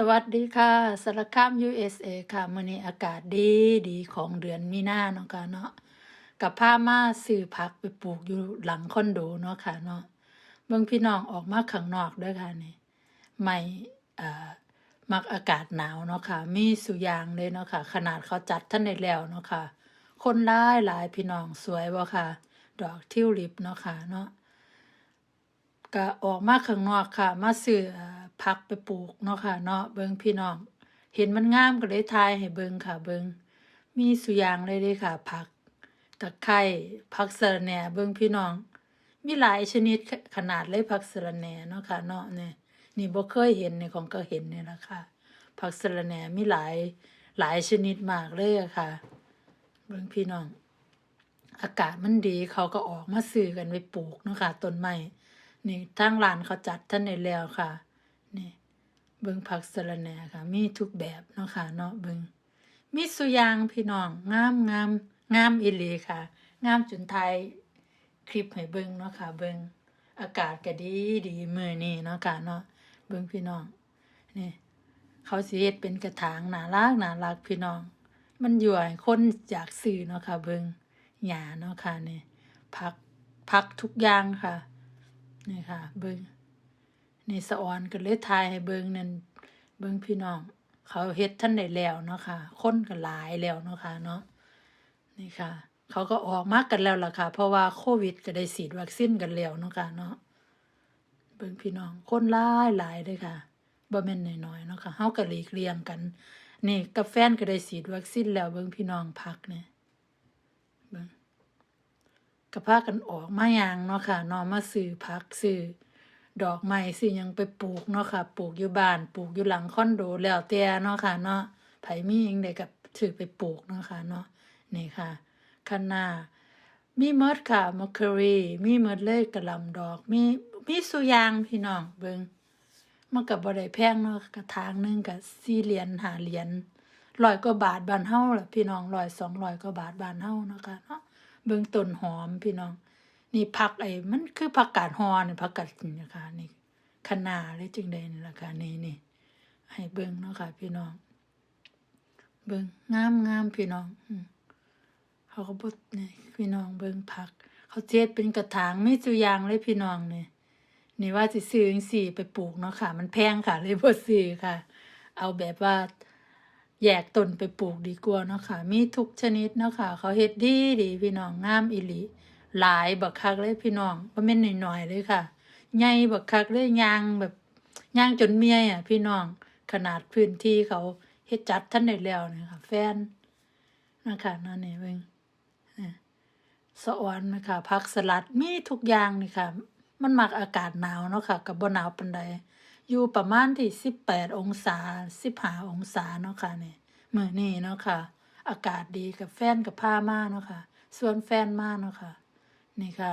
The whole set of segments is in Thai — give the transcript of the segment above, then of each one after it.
สวัสดีค่ะสารคาม USA ค่ะมื้อนี้อากาศดีดีของเดือนมีนาเนาะค่ะเนาะกับพามาซื้อผักไปปลูกอยู่หลังคอนโดเนาะค่ะเนาะเบิ่งพี่น้องออกมาข้างนอกด้อค่ะนี่ไม่เอ่อมักอากาศหนาวเนาะค่ะ มีสุยางเลยเนาะค่ะ ขนาดเขาจัดท่านได้แล้วเนาะค่ะ คนหลายหลายพี่น้องสวยบ่ค่ะ ดอกทิวลิปเนาะค่ะเนาะก็ออกมาข้างนอกค่ะ มาซื้อ ผักไปปลูกเนาะค่ะเนาะเบิงพี่น้อง เห็นมันงามก็เลยทายให้เบิงค่ะ เบิงมีสุอยางเลยเด้ค่ะ ผักตะไคร้ผักสะระแหน่เบิงพี่น้อง มีหลายชนิดขนาดเลยผักสะระแหน่เนาะค่ะเนาะเนี่ยนี่บ่เคยเห็นในของก็เห็นเนี่ล่ะค่ะ ผักสะระแหน่มีหลายหลายชนิดมากเลยอะค่ะ เบิงพี่น้อง อากาศมันดีเขาก็ออกมาซื้อกันไปปลูกเนาะค่ะต้นไม้นี่ทางร้านเขาจัดท่านในแล้วค่ะ เบิงผักสะระแหน่ค่ะ มีทุกแบบเนาะค่ะเนาะเบิงมีสุยางพี่น้องงามงามงามอีหลีค่ะ งามจนไทยคลิปให้เบิ่งเนาะค่ะ เบิ่งอากาศก็ดีดีมื้อนี้เนาะค่ะเนาะเบิ่งพี่น้องนี่เขาสิเฮ็ดเป็นกระถางน่ารักน่ารักพี่น้อง มันอยู่ให้คนอยากซื้อเนาะค่ะ เบิ่งหญ้าเนาะค่ะนี่ผักผักทุกอย่างค่ะนี่ค่ะ เบิง นี่สะออนก็เลยทายให้เบิงนั่นเบิงพี่น้อง เขาเฮ็ดท่านได้แล้วเนาะค่ะคนก็หลายแล้วเนาะค่ะเนาะนี่ค่ะ เขาก็ออกมากกันแล้วล่ะค่ะ เพราะว่าโควิดก็ได้ฉีดวัคซีนกันแล้วเนาะค่ะเนาะเบิงพี่น้องคนหลายหลายเลยค่ะบ่แม่นน้อยๆเนาะค่ะเฮาก็หลีกเลี่ยงกัน นี่กับแฟนก็ได้ฉีดวัคซีนแล้วเบิงพี่น้องพักเนี่ยเบิงก็พากันออกมาอย่างเนาะค่ะนอนมาซื้อผักซื้อ ดอกไม้ซื้อหยังไปปลูกเนาะค่ะ ปลูกอยู่บ้านปลูกอยู่หลังคอนโดแล้วแต่เนาะค่ะเนาะไผมีหยังได้ก็ถือไปปลูกเนาะค่ะเนาะนี่ค่ะคะน้ามีเมดค่ะมะเคอรีมีเมดเลยกระลำดอก มีมีสุยางพี่น้องเบิงมันก็บ่ได้แพงเนาะกระถางหนึงก็4เหรียญ5เหรียญร้อยกว่าบาทบานเฮาล่ะพี่น้องร้อย200กว่าบาทบานเฮาเนาะค่ะเนาะเบิงต้นหอมพี่น้อง นี่ผักไอ้มันคือผักกาดฮอนี่ผักกาดนะคะนี่คะน้าเลยจึงได้นี่ล่ะค่ะนี่นี่ให้เบิ่งเนาะค่ะ พี่น้อง เบิ่งงามงามพี่น้องอืเขาก็บ่นี่พี่น้องเบิ่งผัก เขาเจ็ดเป็นกระถางไมีสุยางเลยพี่น้องเนี่ยนี่ว่าสิซื้อจังซี่ไปปลูกเนาะค่ะ มันแพงค่ะเลยบ่ซื้อค่ะ เอาแบบว่าแยกต้นไปปลูกดีกว่าเนาะค่ะ มีทุกชนิดเนาะค่ะ เขาเฮ็ดดีดีพี่น้องงามอีหลี หลายบักคักเลยพี่น้องบ่แม่นน้อยๆเลยค่ะใหญ่บักคักเลยยางแบบยางจนเมียอะ พี่น้องขนาดพื้นที่เขาเฮ็ดจัดท่านได้แล้วเนี่ยค่ะ แฟนนะคะนั่นนี่เบิ่งสะออนนะคะผักสลัดมีทุกอย่างนี่ค่ะ มันมักอากาศหนาวเนาะค่ะกับบ่หนาวปานใดอยู่ประมาณที่สิบแปดองศาสิบห้าองศาเนาะค่ะเนี่ยมื้อนี้เนาะค่ะ อากาศดีกับแฟนกับผ้ามาเนาะค่ะ ส่วนแฟนมาเนาะค่ะ นี่ค่ะ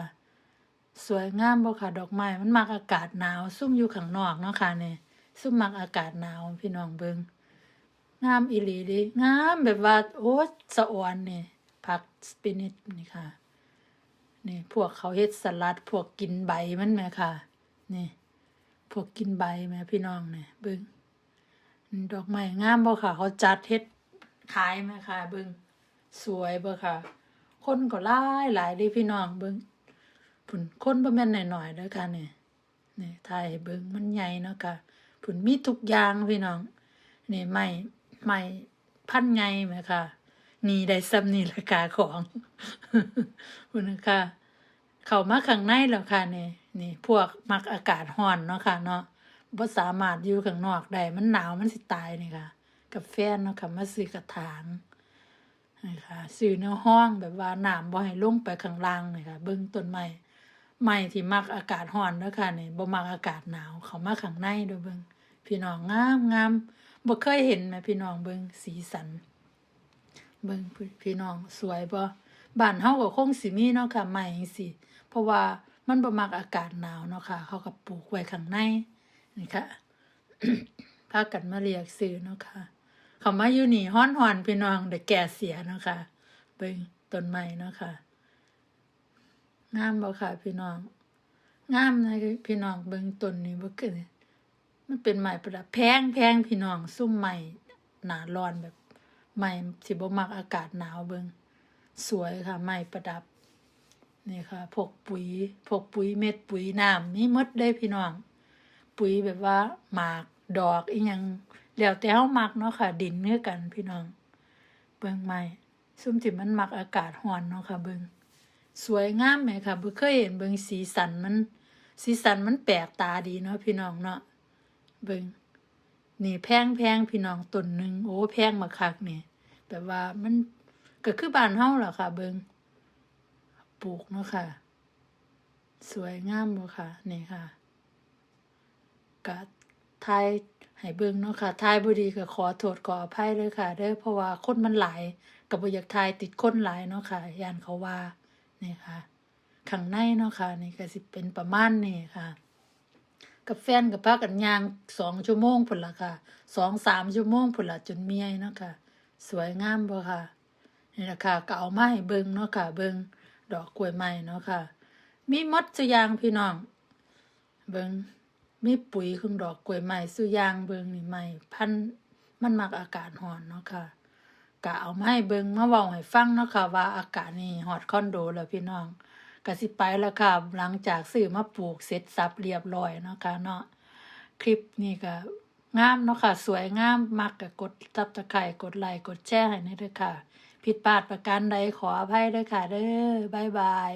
สวยงามบ่ค่ะดอกไม้มันมักอากาศหนาว ซุ่มอยู่ข้างนอกเนาะค่ะนี่ซุ่มมักอากาศหนาวพี่น้องเบิงงามอีหลีเดิงามแบบว่าโอ้สะออนนี่ผักสปินิชนี่ค่ะนี่พวกเขาเฮ็ดสลัด พวกกินใบมันแหมค่ะ นี่ พวกกินใบแหม่พี่น้องเนี่ยเบิงดอกไม้งามบ่ค่ะ เขาจัดเฮ็ดขายไหมค่ะเบิงสวยบ่ค่ะ คนก็หลายหลายเด้พี่น้องเบิงผุนคนบ่แม่นน้อยๆด้อค่ะนี่นี่ถ่ายเบิงมันใหญ่เนาะค่ะผุนมีทุกอย่างพี่น้องนี่ไม้ไม้พันใหญ่ไหมค่ะนี่ได้ซ้ำนี่ราคาของพุ่นนะคะเข้ามาข้างในแล้วค่ะนี่นี่ พวกมักอากาศร้อนเนาะค่ะ เนาะบ่สามารถอยู่ข้างนอกได้มันหนาวมันสิตายนี่ค่ะ กับแฟนเนาะค่ะมาซื้อกระถาง นี่ค่ะซื้อในห้องแบบว่าน้ำบ่ให้ลงไปข้างล่างนี่ค่ะเบิ่งต้นไม้ไม้ที่มักอากาศร้อนเนาะค่ะนี่บ่มักอากาศหนาวเขามาข้างในเด้อเบิ่งพี่น้องงามงามบ่เคยเห็นแหมพี่น้องเบิ่งสีสัน เบิ่งพี่น้องสวยบ่บ้านเฮาก็คงสิมีเนาะค่ะไม้จังซี่เพราะว่ามันบ่มักอากาศหนาวเนาะค่ะเขาก็ปลูกไว้ข้างในนี่ค่ะพากันมาเรียกซื้อเนาะค่ะ เขามาอยู่นี่ฮ้อนๆพี่น้องเดี๋ยวแก่เสียนะคะเบิ่งต้นไม้นะคะงามบ่ค่ะ พี่น้องงามนะพี่น้องเบิ่งต้นนี้บ่เกินมันเป็นไม้ประดับแพงแพงพี่น้องซุ่มไม้หนาร้อนแบบไม้สิบ่มักอากาศหนาวเบิงสวยค่ะไม้ประดับนี่ค่ะพกปุ๋ยพกปุ๋ยเม็ดปุ๋ยน้ำมีหมดได้พี่น้อง ปุ๋ยแบบว่าหมากดอกอีหยัง แล้วแต่เฮามักเนาะค่ะ ดินเนื้อกันพี่น้อง เบิ่งไม้ซุ่มที่มันมักอากาศร้อนเนาะค่ะ เบิ่งสวยงามไหมค่ะบ่เคยเห็นเบิ่งสีสันมัน สีสันมันแปลกตาดีเนาะพี่น้องเนาะเบิ่งนี่แพงแพงพี่น้องต้นหนึ่งโอ้แพงมาคักนี่แบบว่ามันก็คือบ้านเฮาล่ะค่ะ เบิ่งปลูกเนาะค่ะ สวยงามบ่ค่ะ นี่ค่ะก็ ทายให้เบิ่งเนาะค่ะทายบ่ดีก็ขอโทษขออภัยเลยค่ะเด้อเพราะว่าคนมันหลายก็บ่อยากทายติดคนหลายเนาะค่ะย่านเขาว่านี่ค่ะข้างในเนาะค่ะนี่ก็สิเป็นประมาณนี้ค่ะ กับแฟนกับพากันย่างสองชั่วโมงพุ่นละค่ะสองสามชั่วโมงพุ่นละจนเมียเนาะค่ะ สวยงามบ่ค่ะนี่ละค่ะก็เอามาให้เบิ่งเนาะค่ะ เบิ่งดอกกล้วยไม้เนาะค่ะ มีมดสุยางพี่น้อง เบิ่ง มีปุ๋ยของดอกกล้วยไม้สุยางเบิงนี่ไม้พันมันมักอากาศร้อนเนาะค่ะก็เอามาให้เบิงมาเว้าให้ฟังเนาะค่ะ ว่าอากาศนี่ฮอดคอนโดแล้วพี่น้องก็สิไปแล้วค่ะ หลังจากซื้อมาปลูกเสร็จสับเรียบร้อยเนาะค่ะเนาะคลิปนี้ก็งามเนาะค่ะ สวยงามมักก็กดซับตะไคร่กดไลค์กดแชร์ให้ในเด้อค่ะ ผิดพลาดประการใดขออภัยเด้อค่ะ เด้อบายบาย